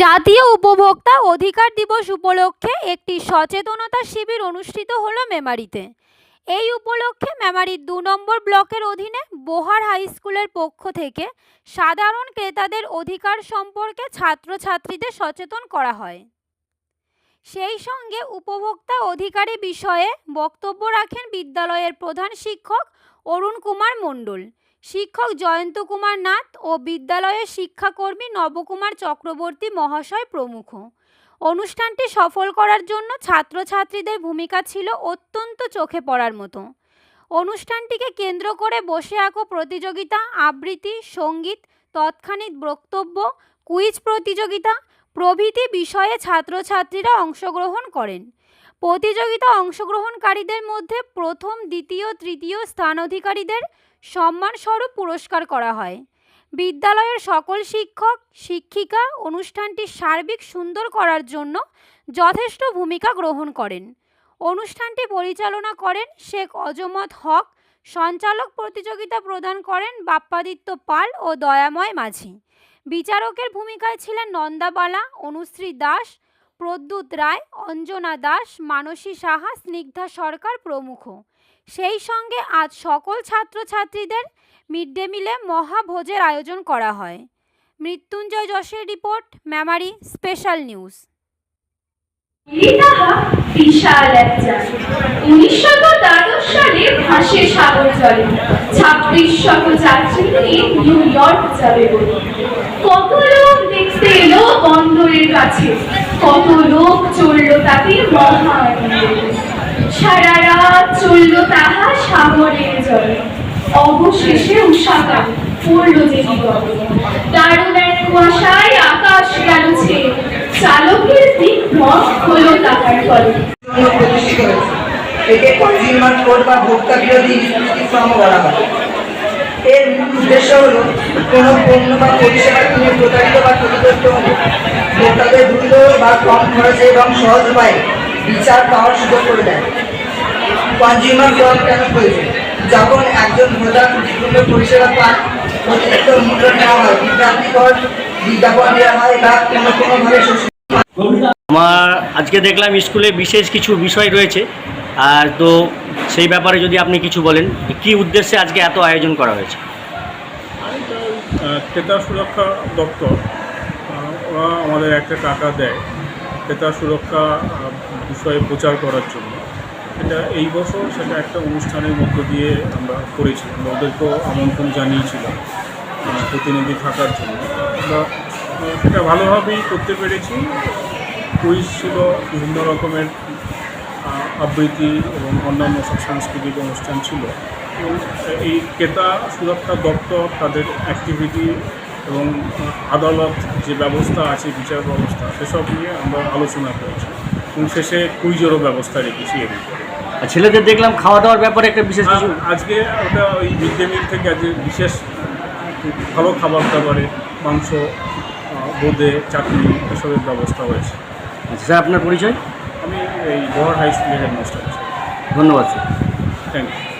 জাতীয় উপভোক্তা অধিকার দিবস উপলক্ষে একটি সচেতনতা শিবির অনুষ্ঠিত হলো মেমারিতে। এই উপলক্ষে মেমারির দু নম্বর ব্লকের অধীনে বোহার হাই স্কুলের পক্ষ থেকে সাধারণ ক্রেতাদের অধিকার সম্পর্কে ছাত্রছাত্রীদের সচেতন করা হয়। সেই সঙ্গে উপভোক্তা অধিকারী বিষয়ে বক্তব্য রাখেন বিদ্যালয়ের প্রধান শিক্ষক অরুণ কুমার মণ্ডল। শিক্ষক জয়ন্ত কুমার নাথ ও বিদ্যালয়ের শিক্ষাকর্মী নবকুমার চক্রবর্তী মহাশয় প্রমুখ। অনুষ্ঠানটি সফল করার জন্য ছাত্রছাত্রীদের ভূমিকা ছিল অত্যন্ত চোখে পড়ার মতো। অনুষ্ঠানটিকে কেন্দ্র করে বসে আঁকো প্রতিযোগিতা, আবৃত্তি, সংগীত তৎক্ষণিক বক্তব্য, কুইজ প্রতিযোগিতা, প্রভৃতি বিষয়ে ছাত্রছাত্রীরা অংশগ্রহণ করেন। প্রতিযোগিতা অংশগ্রহণকারীদের মধ্যে প্রথম, দ্বিতীয়, তৃতীয় স্থান অধিকারীদের সম্মানস্বরূপ পুরস্কার করা হয়। বিদ্যালয়ের সকল শিক্ষক, শিক্ষিকা অনুষ্ঠানটি সার্বিক সুন্দর করার জন্য যথেষ্ট ভূমিকা গ্রহণ করেন। অনুষ্ঠানটি পরিচালনা করেন শেখ অজমত হক, সঞ্চালক প্রতিযোগিতা প্রদান করেন বাপ্পাদিত্য পাল ও দয়াময় মাঝি। বিচারকের ভূমিকায় ছিলেন নন্দাবালা অনুশ্রী দাস প্রদ্যুৎ রায়, অঞ্জনা দাস, মানসী সাহা, স্নিগ্ধা সরকার প্রমুখ। সেই সঙ্গে আজ সকল ছাত্রছাত্রীদের মিড ডে মিলে মহাভোজের আয়োজন করা হয়। মৃত্যুঞ্জয় যশের রিপোর্ট, মেমারি স্পেশাল নিউজ। ছাব্বিশ কত লোক দেখতে এলো বন্দরের কাছে। কত লোক চলল আনন্দে। সারা রাত চলল তাহা সাগরের জলে। অবশেষে উষাকা পড়ল যে দারুণ এক কুয়াশায় আকাশ গেল চালকের দিক ভ্রম হলো তাহার ফলে একে কনজিউমার কোড বা ভোক্তা বিরোধী নীতি ফর্ম বলা হয়? এর মূল উদ্দেশ্য হল কোনো পণ্য বা পরিষেবা কিনে প্রতারিত বা ক্ষতিগ্রস্ত ভোক্তাদের বা কম খরচে এবং সহজ উপায়ে বিচার পাওয়ার সুযোগ করে দেয়। কনজিউমার কোড কেন প্রয়োজন যখন একজন ভোক্তা ত্রুটিপূর্ণ পরিষেবা পান অতিরিক্ত মূল্য নেওয়া হয় বিভ্রান্তিকর বিজ্ঞাপন দেওয়া হয় বা কোনো কোনোভাবে আমার আজকে দেখলাম স্কুলে বিশেষ কিছু বিষয় রয়েছে। আর তো সেই ব্যাপারে যদি আপনি কিছু বলেন কি উদ্দেশ্যে আজকে এত আয়োজন করা হয়েছে? আহ, ক্রেতা সুরক্ষা দপ্তর। ওরা আমাদের একটা টাকা দেয় ক্রেতা সুরক্ষা বিষয়ে প্রচার করার জন্য। এটা এই বছর সেটা একটা অনুষ্ঠানের মধ্য দিয়ে আমরা আমরা ওদেরকেও আমন্ত্রণ জানিয়েছিলাম প্রতিনিধি থাকার জন্য। আমরা সেটা ভালোভাবেই করতে পেরেছি। কুইজ ছিল বিভিন্ন রকমের আবৃত্তি এবং অন্যান্য সব সাংস্কৃতিক অনুষ্ঠান ছিল। এবং এই ক্রেতা সুরক্ষা দপ্তর তাদের অ্যাক্টিভিটি এবং আদালত যে ব্যবস্থা আছে বিচার ব্যবস্থা সেসব নিয়ে আমরা আলোচনা করেছি। এবং শেষে কুইজেরও ব্যবস্থা রেখেছি এর উপরে। আর ছেলেদের দেখলাম খাওয়া দাওয়ার ব্যাপারে একটা বিশেষ কিছু আজকে ওটা ওই মিড ডে মিল থেকে আজকে বিশেষ ভালো খাবার দাবারে মাংস বোঁদে চাটনি এসবের ব্যবস্থা হয়েছে। আচ্ছা স্যার আপনার পরিচয়? আমি এই বড় হাই স্কুলের হেডমাস্টার। আছি ধন্যবাদ স্যার। Thank you